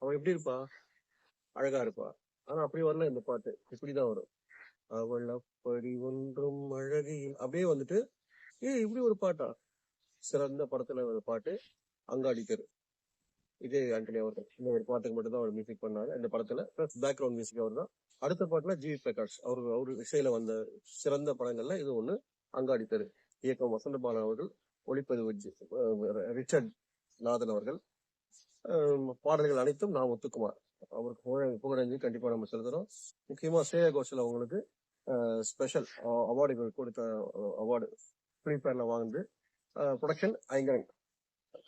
அவன் எப்படி இருப்பா? அழகா இருப்பா. ஆனா அப்படி வரல இந்த பாட்டு. இப்படிதான் வரும். அவள் அப்படி ஒன்றும் அழகில் அப்படியே வந்துட்டு ஏ இப்படி ஒரு பாட்டா? சிறந்த படத்துல ஒரு பாட்டு அங்காடி தெரு. இதே ஆண்டனி அவர் இந்த ஒரு பாட்டுக்கு மட்டும் தான் அவர் மியூசிக் பண்ணாரு. இந்த படத்துல பிளஸ் பேக்ரவுண்ட் மியூசிக் அவர் தான். அடுத்த பாட்டுல ஜி பிரகாஷ் அவரு அவரு இசையில வந்த சிறந்த படங்கள்ல இது ஒண்ணு அங்காடி தெரு. இயக்கம் வசந்தபாலன் அவர்கள் ஒளிப்பதிவு ஜி- ரிச்சர்ட் நாதன் அவர்கள் பாடல்கள் அனைத்தும் நான் ஒத்துக்குமார். அவருக்கு புகழ- புகழஞ்சு கண்டிப்பா நம்ம செலுத்துறோம். முக்கியமா ஸ்ரேயா கோஷல் அவங்களுக்கு ஸ்பெஷல் அவார்டுகள் கொடுத்த அவார்டு ஃபிலிம்ஃபேர்ல வாங்குது ப்ரொடக்ஷன் ஐங்கரன்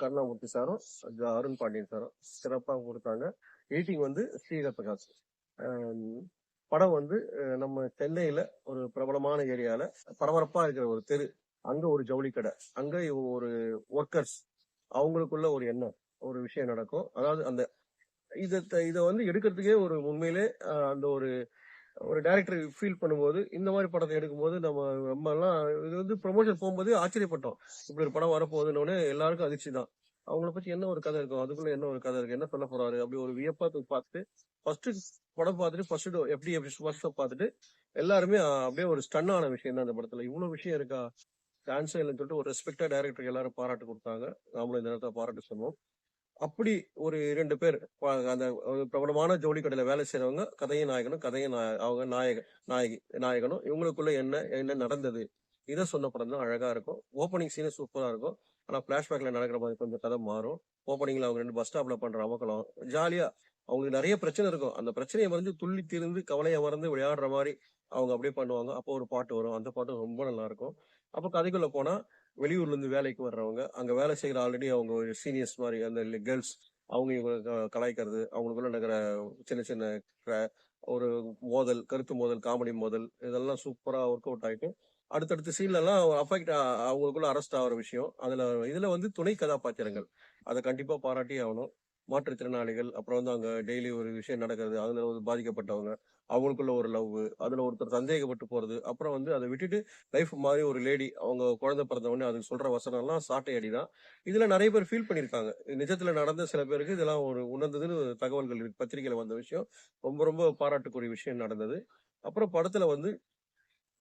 கருணாமூர்த்தி சாரும் அருண் பாண்டியன் சாரும் சிறப்பாக கொடுத்தாங்க. எடிட்டிங் வந்து ஸ்ரீதர் பிரகாஷ். படம் வந்து நம்ம சென்னையில ஒரு பிரபலமான ஏரியால பரபரப்பா இருக்கிற ஒரு தெரு. அங்க ஒரு ஜவுளி கடை அங்க ஒரு ஒர்க்கர்ஸ் அவங்களுக்குள்ள ஒரு எண்ணம். ஒரு விஷயம் நடக்கும். அதாவது அந்த இதை இதை வந்து எடுக்கிறதுக்கே ஒரு உண்மையிலே அந்த ஒரு ஒரு டேரக்டர் ஃபீல் பண்ணும்போது இந்த மாதிரி படத்தை எடுக்கும்போது நம்ம நம்ம எல்லாம் இது வந்து ப்ரொமோஷன் போகும்போது ஆச்சரியப்பட்டோம். இப்படி ஒரு படம் வரப்போகுதுன்னு எல்லாருக்கும் அதிர்ச்சி தான். அவங்கள பத்தி என்ன ஒரு கதை இருக்கும்? அதுக்குள்ள என்ன ஒரு கதை இருக்கு? என்ன சொல்ல போறாரு? அப்படி ஒரு வியப்பா பார்த்துட்டு ஃபர்ஸ்ட் படம் பார்த்துட்டு ஃபர்ஸ்ட் எப்படி எப்படி ஃபர்ஸ்ட் பார்த்துட்டு எல்லாருமே அப்படியே ஒரு ஸ்டன் ஆன விஷயம் தான் அந்த படத்துல. இவ்வளவு விஷயம் இருக்கா? சான்ஸே இல்லைன்னு சொல்லிட்டு ஒரு ரெஸ்பெக்டா டைரக்டர் எல்லாரும் பாராட்டு கொடுத்தாங்க. நாமளும் இந்த நேரத்தில் பாராட்டு சொன்னோம் அப்படி ஒரு இரண்டு பேர் அந்த பிரபலமான ஜோடி கடையில வேலை செய்யறவங்க கதையின் நாயகனும் கதையின் அவங்க நாயக நாயகி நாயகனும் இவங்களுக்குள்ள என்ன என்ன நடந்தது இதை சொன்ன படம் தான் அழகா இருக்கும். ஓப்பனிங் சீனே சூப்பரா இருக்கும். ஆனா பிளாஷ்பேக்ல நடக்கிற மாதிரி கொஞ்சம் கதை மாறும். ஓப்பனிங்ல அவங்க ரெண்டு பஸ் ஸ்டாப்ல பண்ற அமக்கலாம் ஜாலியா அவங்களுக்கு நிறைய பிரச்சனை இருக்கும். அந்த பிரச்சனையை மறந்து துள்ளி திருந்து கவலையை மறந்து விளையாடுற மாதிரி அவங்க அப்படியே பண்ணுவாங்க. அப்போ ஒரு பாட்டு வரும். அந்த பாட்டு ரொம்ப நல்லா இருக்கும். அப்போ கதைக்குள்ள போனா வெளியூர்லேருந்து வேலைக்கு வர்றவங்க அங்கே வேலை செய்கிற ஆல்ரெடி அவங்க ஒரு சீனியர்ஸ் மாதிரி அந்த கேர்ள்ஸ் அவங்க இவங்க க- கலாய்க்கிறது அவங்களுக்குள்ள நடக்கிற சின்ன சின்ன ஒரு மோதல் கருத்து மோதல் காமெடி மோதல் இதெல்லாம் சூப்பராக ஒர்க் அவுட் ஆகிட்டு அடுத்தடுத்த சீன்லலாம் எல்லாம் அஃபெக்ட் அவங்களுக்குள்ள அரெஸ்ட் ஆகிற விஷயம். அதில் இதில் வந்து துணை கதாபாத்திரங்கள். அதை கண்டிப்பாக பாராட்டி ஆகணும். மாற்றுத்திறனாளிகள் அப்புறம் வந்து அங்க டெய்லி ஒரு விஷயம் நடக்கிறது அதுல ஒரு பாதிக்கப்பட்டவங்க அவங்களுக்குள்ள ஒரு லவ் அதுல ஒருத்தர் சந்தேகப்பட்டு போறது அப்புறம் வந்து அதை விட்டுட்டு லைஃப் மாதிரி ஒரு லேடி அவங்க குழந்தை பிறந்த உடனே அதுக்கு சொல்ற வசனம் எல்லாம் சாட்டை அடிதான் இதுல நிறைய பேர் ஃபீல் பண்ணிருக்காங்க. நிஜத்துல நடந்த சில பேருக்கு இதெல்லாம் ஒரு உணர்ந்ததுன்னு தகவல்கள் இருக்கு. பத்திரிகையில வந்த விஷயம். ரொம்ப ரொம்ப பாராட்டுக்குரிய விஷயம் நடந்தது. அப்புறம் படத்துல வந்து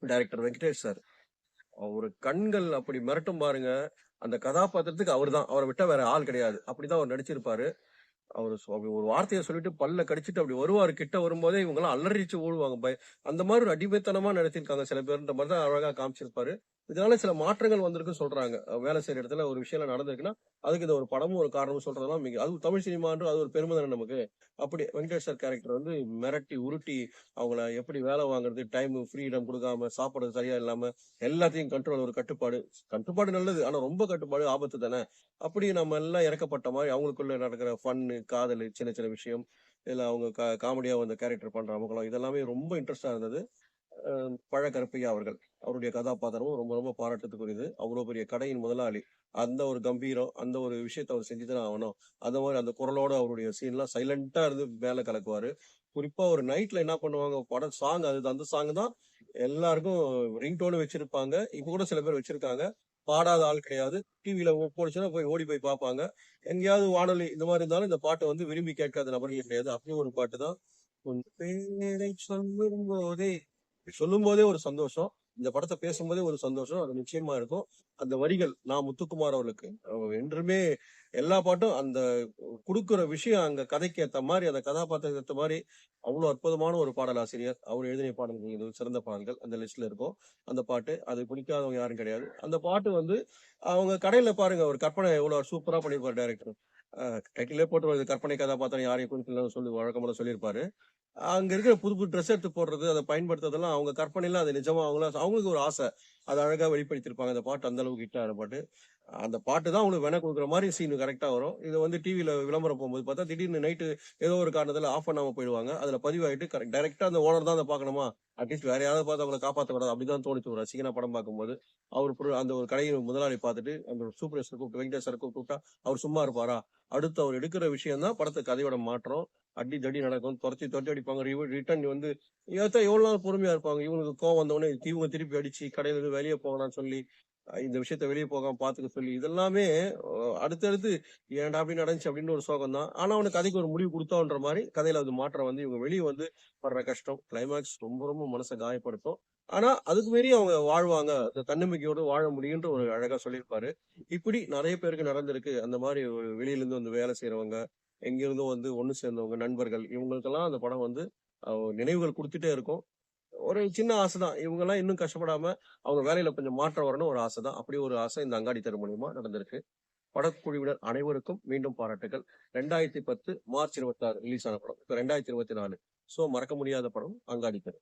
டைரக்டர் வெங்கடேஷ் சார் அவரு கண்கள் அப்படி மிரட்டும் பாருங்க. அந்த கதாபாத்திரத்துக்கு அவர் தான் அவரை விட்டா வேற ஆள் கிடையாது. அப்படிதான் அவர் நடிச்சிருப்பாரு. அவர் அப்படி ஒரு வார்த்தையை சொல்லிட்டு பல்ல கடிச்சிட்டு அப்படி வருவார். கிட்ட வரும்போதே இவங்கெல்லாம் அலறிச்சு ஓடுவாங்க. பய அந்த மாதிரி ஒரு அடிமைத்தனமா நடத்திருக்காங்க சில பேருன்ற மாதிரி தான் அழகா காமிச்சிருப்பாரு. இதனால சில மாற்றங்கள் வந்திருக்கு சொல்றாங்க. வேலை செய்யற இடத்துல ஒரு விஷயம் நடந்திருக்குன்னா அதுக்கு இந்த ஒரு படமும் ஒரு காரணம் சொல்றதெல்லாம் மிக அது தமிழ் சினிமான்ற அது ஒரு பெருமை தானே நமக்கு. அப்படி வெங்கடேஷ் சார் கேரக்டர் வந்து மிரட்டி உருட்டி அவங்கள எப்படி வேலை வாங்குறது டைம் ஃப்ரீடம் கொடுக்காம சாப்பிடுறது சரியா இல்லாம எல்லாத்தையும் கண்ட்ரோல் ஒரு கட்டுப்பாடு. கட்டுப்பாடு நல்லது. ஆனா ரொம்ப கட்டுப்பாடு ஆபத்து தானே. அப்படி நம்ம எல்லாம் இறக்கப்பட்ட மாதிரி அவங்களுக்குள்ள நடக்கிற ஃபன்னு காதல் சின்ன சின்ன விஷயம் இல்லை அவங்க காமெடியா வந்து கேரக்டர் பண்ற அவங்களும் இதெல்லாமே ரொம்ப இன்ட்ரெஸ்டா இருந்தது. அஹ் பழ அவர்கள் அவருடைய கதாபாத்திரமும் ரொம்ப ரொம்ப பாராட்டத்துக்குரியது அவ்வளோ பெரிய கடையின் முதலாளி. அந்த ஒரு கம்பீரம் அந்த ஒரு விஷயத்தை அவர் செஞ்சுதான் ஆகணும். அந்த மாதிரி அந்த குரலோட அவருடைய சீன்லாம் சைலண்டா இருந்து வேலை கலக்குவாரு. குறிப்பா ஒரு நைட்ல என்ன பண்ணுவாங்க படம் சாங் அது அந்த சாங் தான் எல்லாருக்கும் ரிங்டோனு வச்சிருப்பாங்க. இப்ப கூட சில பேர் வச்சிருக்காங்க. பாடாத ஆள் கிடையாது. டிவியில போடுச்சுன்னா போய் ஓடி போய் பார்ப்பாங்க. எங்கேயாவது வானொலி இந்த மாதிரி இருந்தாலும் இந்த பாட்டை வந்து விரும்பி கேட்காத நபர்கள் கிடையாது. அப்படி ஒரு பாட்டு தான். பேரை சொல்லும் போதே சொல்லும் போதே ஒரு சந்தோஷம். இந்த படத்தை பேசும்போதே ஒரு சந்தோஷம். அது நிச்சயமா இருக்கும். அந்த வரிகள் நான் முத்துக்குமார் அவர்களுக்கு. என்றுமே எல்லா பாட்டும் அந்த கொடுக்குற விஷயம் அங்க கதைக்கு ஏத்த மாதிரி அந்த கதாபாத்திரத்துக்கு ஏற்ற மாதிரி அவ்வளவு அற்புதமான ஒரு பாடலாசிரியர். அவர் எழுதிய பாடல்கள் இது சிறந்த பாடல்கள். அந்த லிஸ்ட்ல இருக்கும். அந்த பாட்டு அது பிடிக்காதவங்க யாரும் கிடையாது. அந்த பாட்டு வந்து அவங்க கடையில பாருங்க ஒரு கற்பனை எவ்வளவு சூப்பரா பண்ணிருப்பாரு டைரக்டர் டைட்டிலே போட்டு கற்பனை கதாபாத்திரம் யாரையும் குறிப்பிடலாம் சொல்லி வழக்கமான சொல்லியிருப்பாரு. அங்க இருக்கிற புது புது ட்ரெஸ் எடுத்து போடுறது அதை பயன்படுத்துறதெல்லாம் அவங்க கற்பனையில அது நிஜமா அவங்கள அவங்களுக்கு ஒரு ஆசை. அதை அழகா வெளிப்படுத்தியிருப்பாங்க. அந்த பாட்டு அந்த அளவுக்கு ஹிட்டான பாட்டு. அந்த பாட்டு தான் அவங்களுக்கு வேணா கொடுக்குற மாதிரி சீன் கரெக்டா வரும். இது வந்து டிவியில விளம்பரம் போகும்போது பார்த்தா திடீர்னு நைட்டு ஏதோ ஒரு காரணத்துல ஆஃப் பண்ணாம போயிடுவாங்க. அதுல பதிவாயிட்டு கரெக்ட் டைரக்டா அந்த ஓனர் தான் அதை பார்க்கணுமா? அட்லீஸ்ட் வேற யாராவது பார்த்து அவங்களை காப்பாற்றக்கூடாது அப்படிதான் தோணுச்சு. ஒரு ரசிகனா படம் பார்க்கும்போது அவர் அந்த ஒரு கடையின் முதலாளி பார்த்துட்டு அந்த சூப்பர் கூப்பிட்டு வெங்கடேஷ் சார் கூப்பிட்டா அவர் சும்மா இருப்பாரா? அடுத்து அவர் எடுக்கிற விஷயம் தான் படத்தை கதையோட மாற்றம். அடி தடி நடக்கும் துரத்தி துரத்தி அடிப்பாங்க ரிட்டர்ன் வந்து ஏத்தா எவ்வளவு நாள் பொறுமையா இருப்பாங்க? இவங்களுக்கு கோவம் வந்தவொடனே இவங்க திருப்பி அடிச்சு கடையில இருந்து வெளியே போகலாம்னு சொல்லி இந்த விஷயத்த வெளியே போகாம பாத்துக்க சொல்லி இதெல்லாமே அடுத்தடுத்து ஏன்டா அப்படி நடந்துச்சு? அப்படின்னு ஒரு சோகம் தான். ஆனா அவனுக்கு கதைக்கு ஒரு முடிவு கொடுத்தோன்ற மாதிரி கதையில அது மாற்றம் வந்து இவங்க வெளியே வந்து படுற கஷ்டம் கிளைமேக்ஸ் ரொம்ப ரொம்ப மனசை காயப்படுத்தும். ஆனா அதுக்கு மாரி அவங்க வாழ்வாங்க. அந்த தன்னம்பிக்கையோடு வாழ முடியுன்ற ஒரு அழகா சொல்லியிருப்பாரு. இப்படி நிறைய பேருக்கு நடந்திருக்கு. அந்த மாதிரி வெளியிலேருந்து வெளியில இருந்து வந்து வேலை செய்யறவங்க எங்கிருந்தும் வந்து ஒன்று சேர்ந்தவங்க நண்பர்கள் இவங்களுக்கெல்லாம் அந்த படம் வந்து நினைவுகள் கொடுத்துட்டே இருக்கும். ஒரு சின்ன ஆசை தான் இவங்க எல்லாம் இன்னும் கஷ்டப்படாம அவங்க வேலையில கொஞ்சம் மாற்றம் வரணும் ஒரு ஆசை தான் அப்படி ஒரு ஆசை இந்த அங்காடி தெரு மூலியமா நடந்திருக்கு. படக்குழுவினர் அனைவருக்கும் மீண்டும் பாராட்டுகள். ரெண்டாயிரத்தி பத்து மார்ச் இருபத்தி ஆறு ரிலீஸ் ஆன படம். இப்போ ரெண்டாயிரத்தி இருபத்தி நாலு. ஸோ மறக்க முடியாத படம் அங்காடி தெரு.